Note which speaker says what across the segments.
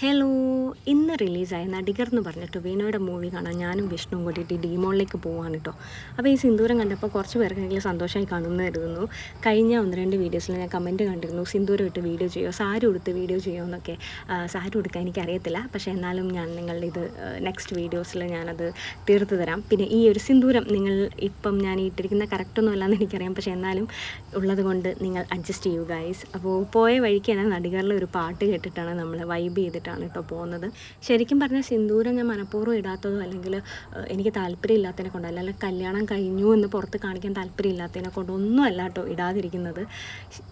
Speaker 1: 嘿喽。ഇന്ന് റിലീസായ നടികർ എന്ന് പറഞ്ഞിട്ട് ടൊവിനോയുടെ മൂവി കാണാൻ ഞാനും വിഷ്ണുവും കൂട്ടിയിട്ട് ഡിമോളിലേക്ക് പോവാണ് കേട്ടോ അപ്പോൾ ഈ സിന്ദൂരം കണ്ടപ്പോൾ കുറച്ച് പേർക്കെങ്കിലും സന്തോഷമായി കാണുന്നു കരുതുന്നു കഴിഞ്ഞ ഒന്ന് രണ്ട് വീഡിയോസിൽ ഞാൻ കമന്റ് കണ്ടിരുന്നു സിന്ദൂരം ഇട്ട് വീഡിയോ ചെയ്യുമോ സാരി ഉടുത്ത് വീഡിയോ ചെയ്യുമോ എന്നൊക്കെ. സാരി ഉടുക്കാൻ എനിക്കറിയത്തില്ല. പക്ഷേ എന്നാലും ഞാൻ നിങ്ങളുടെ ഇത് നെക്സ്റ്റ് വീഡിയോസിൽ ഞാനത് തീർത്തു തരാം. പിന്നെ ഈ ഒരു സിന്ദൂരം നിങ്ങൾ ഇപ്പം ഞാൻ ഇട്ടിരിക്കുന്ന കറക്റ്റൊന്നും അല്ലാന്ന് എനിക്കറിയാം. പക്ഷേ എന്നാലും ഉള്ളത് കൊണ്ട് നിങ്ങൾ അഡ്ജസ്റ്റ് ചെയ്യുക ഗൈസ് അപ്പോൾ പോയ വഴിക്ക് തന്നെ നടികളിലെ ഒരു പാട്ട് കേട്ടിട്ടാണ് നമ്മൾ വൈബ് ചെയ്തിട്ടാണ് കേട്ടോ പോകുന്നത് ശരിക്കും പറഞ്ഞാൽ സിന്ദൂരം ഞാൻ മനഃപൂർവം ഇടാത്തതോ അല്ലെങ്കിൽ എനിക്ക് എനിക്ക് താല്പര്യമില്ലാത്തതിനെ കൊണ്ടല്ല അല്ലെങ്കിൽ കല്യാണം കഴിഞ്ഞു എന്ന് പുറത്ത് കാണിക്കാൻ താല്പര്യമില്ലാത്തതിനെ കൊണ്ടോ ഒന്നും അല്ല കേട്ടോ ഇടാതിരിക്കുന്നത്.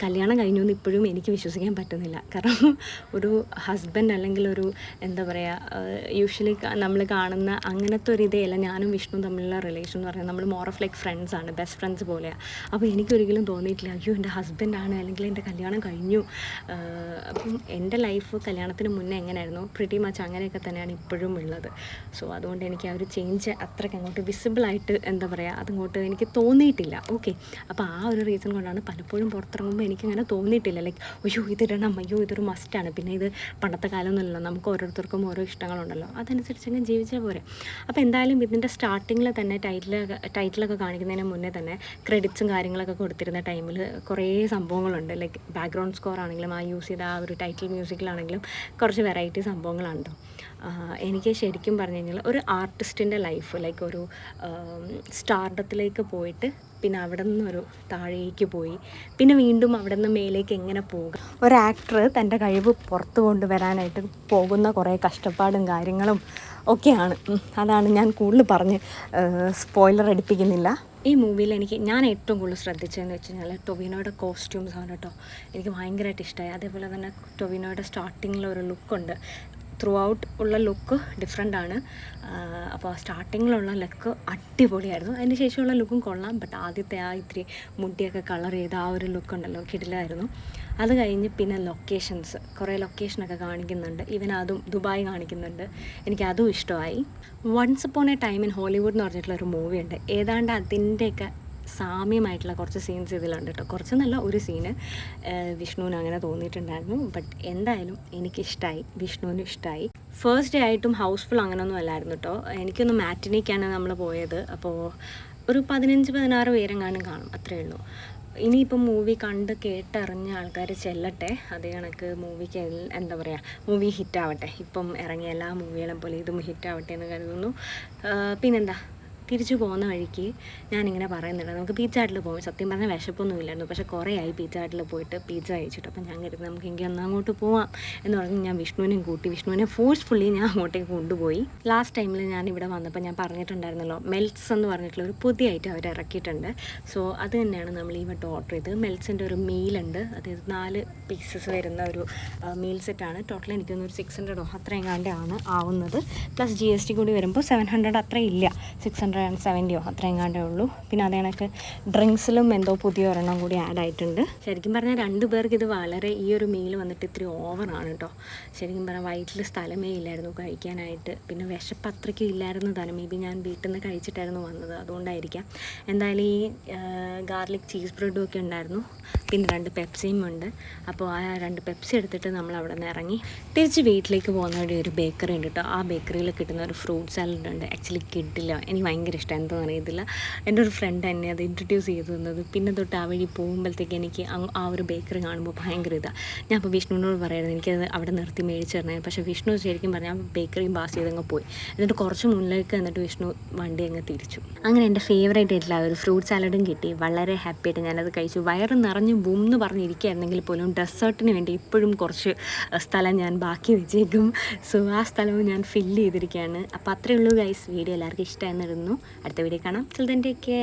Speaker 1: കല്യാണം കഴിഞ്ഞു എന്ന് ഇപ്പോഴും എനിക്ക് വിശ്വസിക്കാൻ പറ്റുന്നില്ല. കാരണം ഒരു ഹസ്ബൻഡ് അല്ലെങ്കിൽ ഒരു എന്താ പറയുക യൂഷ്വലി നമ്മൾ കാണുന്ന അങ്ങനത്തെ ഒരു ഇതേ അല്ല ഞാനും വിഷ്ണു തമ്മിലുള്ള റിലേഷൻ എന്ന് പറയുന്നത് നമ്മൾ മോർ ഓഫ് ലൈക്ക് ഫ്രണ്ട്സ് ആണ് ബെസ്റ്റ് ഫ്രണ്ട്സ് പോലെയാണ് അപ്പോൾ എനിക്കൊരിക്കലും തോന്നിയിട്ടില്ല അയ്യോ എന്റെ ഹസ്ബൻഡാണ് അല്ലെങ്കിൽ എന്റെ കല്യാണം കഴിഞ്ഞു. അപ്പം എന്റെ ലൈഫ് കല്യാണത്തിന് മുന്നേ എങ്ങനെയായിരുന്നു? പ്രിറ്റി മച്ച് അങ്ങനെയൊക്കെ തന്നെയാണ് ഇപ്പോഴും ഉള്ളത്. സോ അതുകൊണ്ട് എനിക്ക് ആ ഒരു ചേഞ്ച് അത്രയ്ക്ക് അങ്ങോട്ട് വിസിബിളായിട്ട് എന്താ പറയുക അതങ്ങോട്ട് എനിക്ക് തോന്നിയിട്ടില്ല. ഓക്കെ അപ്പോൾ ആ ഒരു റീസൺ കൊണ്ടാണ് പലപ്പോഴും പുറത്തിറങ്ങുമ്പോൾ എനിക്കങ്ങനെ തോന്നിയിട്ടില്ല. ലൈക്ക് അയ്യോ ഇതിടണം. അയ്യോ ഇതൊരു മസ്റ്റാണ് പിന്നെ ഇത് പണ്ടത്തെ കാലമൊന്നുമല്ലല്ലോ. നമുക്ക് ഓരോരുത്തർക്കും ഓരോ ഇഷ്ടങ്ങളുണ്ടല്ലോ. അതനുസരിച്ച് അങ്ങനെ ജീവിച്ചാൽ പോരെ. അപ്പോൾ എന്തായാലും ഇതിന്റെ സ്റ്റാർട്ടിങ്ങിൽ തന്നെ ടൈറ്റിൽ ടൈറ്റിലൊക്കെ കാണിക്കുന്നതിന് മുന്നേ തന്നെ ക്രെഡിറ്റ്സും കാര്യങ്ങളൊക്കെ കൊടുത്തിരുന്ന ടൈമിൽ കുറേ സംഭവങ്ങളുണ്ട്. ലൈക്ക് ബാക്ക്ഗ്രൗണ്ട് സ്കോർ ആണെങ്കിലും ആ യൂസ് ചെയ്ത ആ ഒരു ടൈറ്റിൽ മ്യൂസിക്കിലാണെങ്കിലും കുറച്ച് വെറൈറ്റി സംഭവങ്ങളുണ്ട് ആഹ് എനിക്ക് ശരിക്കും പറഞ്ഞു കഴിഞ്ഞാൽ ഒരു ആർട്ടിസ്റ്റിന്റെ ലൈഫ് ലൈക്ക് ഒരു സ്റ്റാർഡത്തിലേക്ക് പോയിട്ട് പിന്നെ അവിടെ നിന്നൊരു താഴേക്ക് പോയി. പിന്നെ വീണ്ടും അവിടെ നിന്ന് മേലേക്ക് എങ്ങനെ പോകുക ഒരു ആക്ടർ തന്റെ കഴിവ് പുറത്തു കൊണ്ടുവരാനായിട്ട് പോകുന്ന കുറേ കഷ്ടപ്പാടും കാര്യങ്ങളും ഒക്കെയാണ്. അതാണ് ഞാൻ കൂടുതൽ പറഞ്ഞ് സ്പോയിലർ അടിപ്പിക്കുന്നില്ല. ഈ മൂവിയിൽ എനിക്ക് ഞാൻ ഏറ്റവും കൂടുതൽ ശ്രദ്ധിച്ചതെന്ന് വെച്ച് കഴിഞ്ഞാൽ ടൊവിനോയുടെ കോസ്റ്റ്യൂംസ് ആണ് കേട്ടോ. എനിക്ക് ഭയങ്കരമായിട്ട് ഇഷ്ടമായി. അതേപോലെ തന്നെ ടൊവിനോയുടെ സ്റ്റാർട്ടിങ്ങിലൊരു ലുക്കുണ്ട് ത്രൂ ഔട്ട് ഉള്ള ലുക്ക് ഡിഫറെന്റ് ആണ്. അപ്പോൾ സ്റ്റാർട്ടിങ്ങിലുള്ള ലുക്ക് അടിപൊളിയായിരുന്നു. അതിന് ശേഷമുള്ള ലുക്കും കൊള്ളാം. ബട്ട് ആദ്യത്തെ ആ ഇത്തിരി മുടിയൊക്കെ കളർ ചെയ്ത ആ ഒരു ലുക്ക് ഉണ്ടല്ലോ കിടിലായിരുന്നു. അത് കഴിഞ്ഞ് പിന്നെ ലൊക്കേഷൻസ് കുറേ ലൊക്കേഷനൊക്കെ കാണിക്കുന്നുണ്ട്. ഈവൻ അതും ദുബായ് കാണിക്കുന്നുണ്ട്. എനിക്ക് അതും ഇഷ്ടമായി. Once upon a time in Hollywood എന്ന് പറഞ്ഞിട്ടുള്ള ഒരു മൂവി ഉണ്ട്. ഏതാണ്ട് അതിന്റെയൊക്കെ സാമ്യമായിട്ടുള്ള കുറച്ച് സീൻസ് ഇതിലുണ്ട് കേട്ടോ കുറച്ചെന്നല്ല ഒരു സീന് വിഷ്ണുവിന് അങ്ങനെ തോന്നിയിട്ടുണ്ടായിരുന്നു. ബട്ട് എന്തായാലും എനിക്കിഷ്ടമായി വിഷ്ണുവിന് ഇഷ്ടമായി ഫസ്റ്റ് ഡേ ആയിട്ടും ഹൗസ്ഫുൾ അങ്ങനെയൊന്നും അല്ലായിരുന്നു കേട്ടോ എനിക്കൊന്ന് മാറ്റിനേക്കാണ് നമ്മൾ പോയത്. അപ്പോൾ ഒരു പതിനഞ്ച് പതിനാറ് പേരെങ്ങാനും കാണും. അത്രയേ ഉള്ളൂ. ഇനിയിപ്പം മൂവി കണ്ട് കേട്ടറിഞ്ഞ ആൾക്കാർ ചെല്ലട്ടെ. അതേ കണക്ക് മൂവിക്ക് എന്താ പറയുക മൂവി ഹിറ്റാവട്ടെ ഇപ്പം ഇറങ്ങിയ എല്ലാ മൂവികളും പോലെ ഇതും ഹിറ്റാവട്ടെ എന്ന് കരുതുന്നു. പിന്നെന്താ? തിരിച്ചു പോകുന്ന വഴിക്ക് ഞാനിങ്ങനെ പറയുന്നുണ്ട്. നമുക്ക് പീച്ച ആട്ടിൽ പോകും സത്യം പറഞ്ഞാൽ വിശപ്പൊന്നും ഇല്ലായിരുന്നു പക്ഷേ കുറേ ആയി പീച്ച ആട്ടിൽ പോയിട്ട് പീച്ച കഴിച്ചിട്ട്. അപ്പം ഞാൻ കരുതി നമുക്ക് എങ്കിൽ ഒന്ന് അങ്ങോട്ട് പോവാം എന്ന് പറഞ്ഞ് ഞാൻ വിഷ്ണുവിനെയും കൂട്ടി. വിഷ്ണുവിനെ ഫോഴ്സ്ഫുള്ളി ഞാൻ അങ്ങോട്ടേക്ക് കൊണ്ടുപോയി. ലാസ്റ്റ് ടൈമിൽ ഞാൻ ഇവിടെ വന്നപ്പോൾ ഞാൻ പറഞ്ഞിട്ടുണ്ടായിരുന്നല്ലോ മെൽറ്റ്സ് എന്ന് പറഞ്ഞിട്ടുള്ള ഒരു പുതിയ ഐറ്റം അവർ ഇറക്കിയിട്ടുണ്ട്. സോ അത് തന്നെയാണ് നമ്മൾ ഈ വട്ടം ഓർഡർ ചെയ്തത്. മെൽസിന്റെ ഒരു മീലുണ്ട് അതായത് നാല് പീസസ് വരുന്ന ഒരു മീൽ സെറ്റാണ് ടോട്ടൽ എനിക്കൊന്ന് ഒരു സിക്സ് ഹൺഡ്രഡോ അത്രയും കണ്ടാണ് ആവുന്നത്. പ്ലസ് ജി എസ് ടി കൂടി വരുമ്പോൾ സെവൻ ഹൺഡ്രഡ് അത്ര ഇല്ല. സിക്സ് ഹൺഡ്രഡ് ആൻഡ് സെവന്റിയോ അത്രയും കണ്ടേ ഉള്ളൂ. പിന്നെ അതേ കണക്ക് ഡ്രിങ്ക്സിലും എന്തോ പുതിയ ഒരെണ്ണം കൂടി ആഡ് ആയിട്ടുണ്ട്. ശരിക്കും പറഞ്ഞാൽ രണ്ട് പേർക്ക് ഇത് വളരെ ഈ ഒരു മീൽ വന്നിട്ട് ഇത്തിരി ഓവറാണ് കേട്ടോ ശരിക്കും പറഞ്ഞാൽ വയറ്റിൽ സ്ഥലമേ ഇല്ലായിരുന്നു കഴിക്കാനായിട്ട്. പിന്നെ വിശപ്പ് അത്രയ്ക്കും ഇല്ലായിരുന്നു തന്നെ. മേ ബി ഞാൻ വീട്ടിൽ നിന്ന് കഴിച്ചിട്ടായിരുന്നു വന്നത്. അതുകൊണ്ടായിരിക്കാം. എന്തായാലും ഈ ഗാർലിക് ചീസ് ബ്രെഡും ഒക്കെ ഉണ്ടായിരുന്നു. പിന്നെ രണ്ട് പെപ്സിയും ഉണ്ട്. അപ്പോൾ ആ രണ്ട് പെപ്സി എടുത്തിട്ട് നമ്മൾ അവിടെ നിന്ന് ഇറങ്ങി തിരിച്ച് വീട്ടിലേക്ക് പോകുന്ന വഴി ഒരു ബേക്കറി ഉണ്ട് കേട്ടോ ആ ബേക്കറിയിൽ കിട്ടുന്ന ഒരു ഫ്രൂട്ട് സാലഡ് ഉണ്ട്. ആക്ച്വലി കിട്ടില്ല. എനിക്ക് ഭയങ്കര ഇഷ്ടം എന്തോ അറിയത്തില്ല എന്റെ ഒരു ഫ്രണ്ട് എന്നെ അത് ഇൻട്രൊഡ്യൂസ് ചെയ്ത് തന്നത്. പിന്നെ തൊട്ട് ആ വഴി പോകുമ്പോഴത്തേക്ക് എനിക്ക് ആ ഒരു ബേക്കറി കാണുമ്പോൾ ഭയങ്കര ഇതാണ് ഞാൻ അപ്പോൾ വിഷ്ണുവിനോട് പറയായിരുന്നു എനിക്കത് അവിടെ നിർത്തി മേടിച്ച് തരണേ. പക്ഷേ വിഷ്ണു ശരിക്കും പറഞ്ഞാൽ ആ ബേക്കറിയും പാസ് ചെയ്തങ്ങ് പോയി. എന്നിട്ട് കുറച്ച് മുന്നിലേക്ക് എന്നിട്ട് വിഷ്ണു വണ്ടി അങ്ങ് തിരിച്ചു. അങ്ങനെ എന്റെ ഫേവറേറ്റ് ആയിട്ടുള്ള ഒരു ഫ്രൂട്ട് സാലഡും കിട്ടി. വളരെ ഹാപ്പി ആയിട്ട് ഞാനത് കഴിച്ചു. വയറ് നിറഞ്ഞ് ബൂം എന്ന് പറഞ്ഞിരിക്കുകയായിരുന്നെങ്കിൽ പോലും ഡെസേർട്ടിന് വേണ്ടി ഇപ്പോഴും കുറച്ച് സ്ഥലം ഞാൻ ബാക്കി വെച്ചേക്കും. സോ ആ സ്ഥലവും ഞാൻ ഫില്ല് ചെയ്തിരിക്കുകയാണ്. അപ്പോൾ അത്രയേ ഉള്ളൂ ഗൈസ് വീഡിയോ എല്ലാവർക്കും ഇഷ്ടമായിരുന്നിരുന്നു അടുത്ത വീഡിയോ കാണാം. ചിൽ ദൻ ടേക്ക്